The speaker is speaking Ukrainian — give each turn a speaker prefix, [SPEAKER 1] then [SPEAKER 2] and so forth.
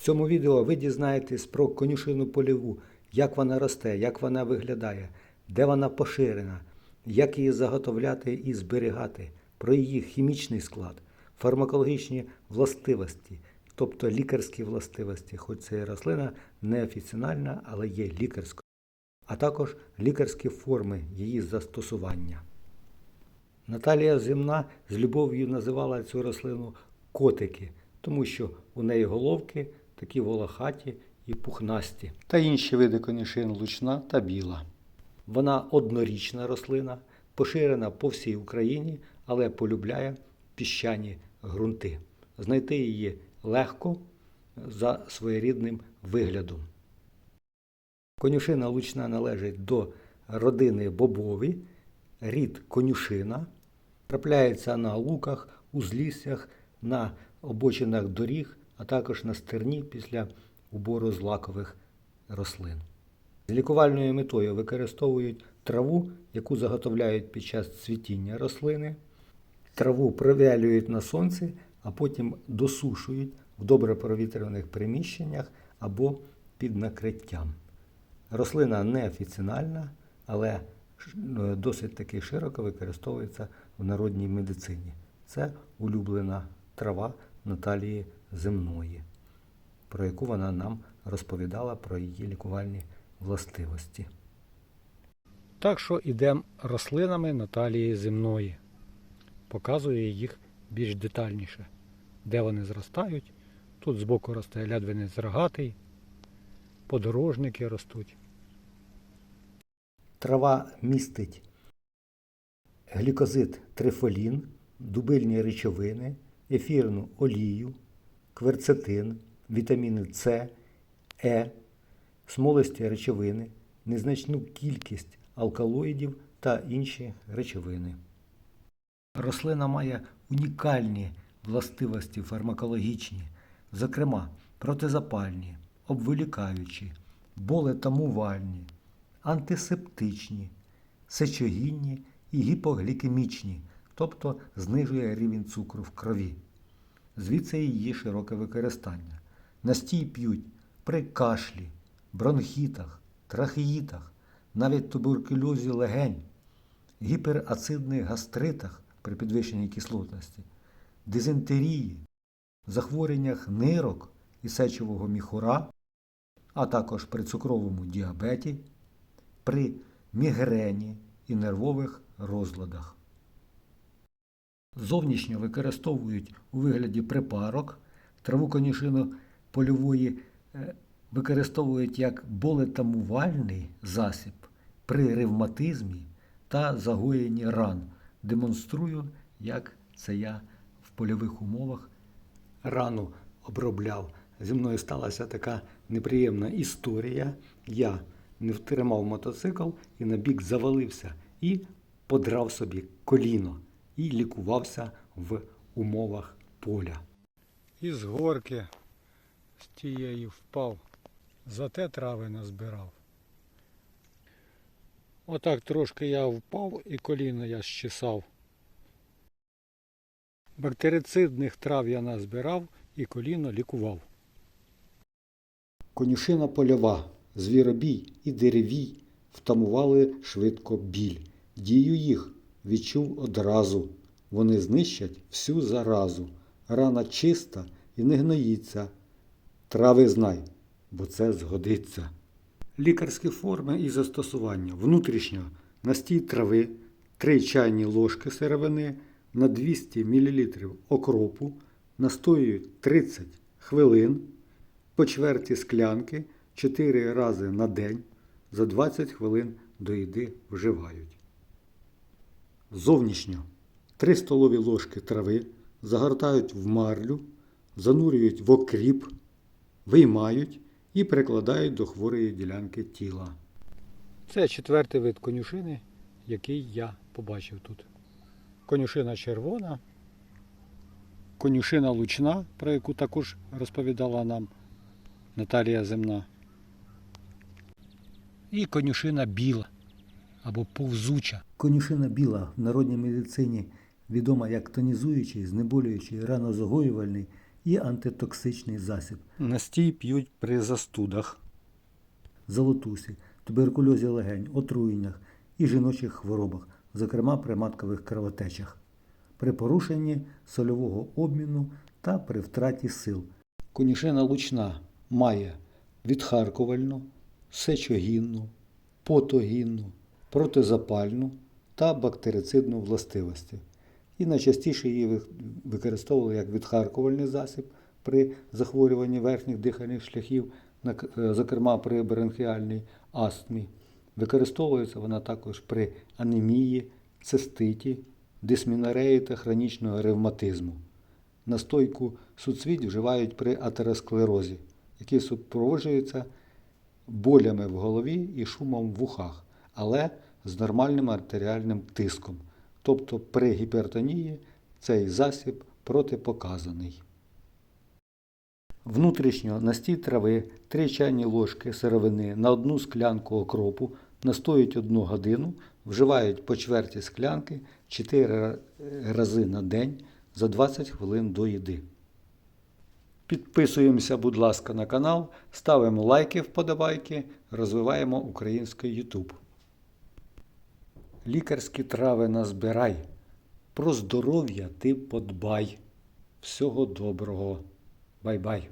[SPEAKER 1] цьому відео ви дізнаєтесь про конюшину польову, як вона росте, як вона виглядає, де вона поширена, як її заготовляти і зберігати, про її хімічний склад, фармакологічні властивості, тобто лікарські властивості, хоч це рослина не офіціональна, але є лікарською, а також лікарські форми її застосування. Наталія Земна з любов'ю називала цю рослину котики, тому що у неї головки такі волохаті і пухнасті. Та інші види конюшин лучна та біла. Вона однорічна рослина, поширена по всій Україні, але полюбляє піщані ґрунти. Знайти її легко за своєрідним виглядом. Конюшина лучна належить до родини бобові, рід конюшина. Трапляється на луках, узліссях, на обочинах доріг, а також на стерні після убору злакових рослин. З лікувальною метою використовують траву, яку заготовляють під час цвітіння рослини. Траву провялюють на сонці, а потім досушують в добре провітряних приміщеннях або під накриттям. Рослина не офіціональна, але е, досить таки широко використовується в народній медицині. Це улюблена трава Наталії Земної, про яку вона нам розповідала про її лікувальні властивості. Так що йдемо рослинами Наталії Земної. Показує їх більш детальніше, де вони зростають. Тут збоку росте лядвинець рогатий, подорожники ростуть. Трава містить глікозид трифолін, дубильні речовини, ефірну олію, кверцетин, вітаміни С, Е, смолисті речовини, незначну кількість алкалоїдів та інші речовини. Рослина має унікальні властивості фармакологічні, зокрема протизапальні, обволікаючі, болетамувальні, антисептичні, сечогінні і гіпоглікемічні, тобто знижує рівень цукру в крові. Звідси її широке використання. Настій п'ють при кашлі, бронхітах, трахеїтах, навіть туберкульозі легень, гіперацидних гастритах при підвищеній кислотності, дизентерії, захворюваннях нирок і сечового міхура, а також при цукровому діабеті, при мігрені і нервових розладах. Зовнішньо використовують у вигляді припарок, траву конюшину польової е, використовують як болетамувальний засіб при ревматизмі та загоєнні ран. Демонструю, як це я в польових умовах рану обробляв. Зі мною сталася така неприємна історія. Я не втримав мотоцикл і на бік завалився і подрав собі коліно і лікувався в умовах поля. Із горки з тієї впав, зате трави назбирав. Отак трошки я впав і коліно я щесав. Бактерицидних трав я назбирав і коліно лікував. Конюшина польова, звіробій і деревій втамували швидко біль. Дію їх відчув одразу. Вони знищать всю заразу. Рана чиста і не гноїться. Трави знай, бо це згодиться. Лікарські форми і застосування. Внутрішньо настій трави, 3 чайні ложки сировини на 200 мл окропу, настоюють 30 хвилин, по чверті склянки 4 рази на день, за 20 хвилин до їди вживають. Зовнішньо 3 столові ложки трави загортають в марлю, занурюють в окріп, виймають і прикладають до хворої ділянки тіла. Це четвертий вид конюшини, який я побачив тут. Конюшина червона, конюшина лучна, про яку також розповідала нам Наталія Земна. І конюшина біла або повзуча. Конюшина біла в народній медицині відома як тонізуючий, знеболюючий, ранозагоювальний і антитоксичний засіб. Настій п'ють при застудах, золотусі, туберкульозі легень, отруєннях і жіночих хворобах, зокрема при маткових кровотечах, при порушенні сольового обміну та при втраті сил. Конюшина лучна має відхаркувальну, сечогінну, потогінну, протизапальну та бактерицидну властивості. І найчастіше її використовували як відхаркувальний засіб при захворюванні верхніх дихальних шляхів, е, зокрема при бронхіальній астмі. Використовується вона також при анемії, циститі, дисмінореї та хронічного ревматизму. Настойку суцвіть вживають при атеросклерозі, який супроводжується болями в голові і шумом в ухах, але з нормальним артеріальним тиском. Тобто при гіпертонії цей засіб протипоказаний. Внутрішньо настій трави 3 чайні ложки сировини на одну склянку окропу настоюють 1 годину, вживають по чверті склянки 4 рази на день за 20 хвилин до їди. Підписуємося, будь ласка, на канал, ставимо лайки, вподобайки, розвиваємо український YouTube. Лікарські трави назбирай. Про здоров'я ти подбай. Всього доброго. Бай-бай.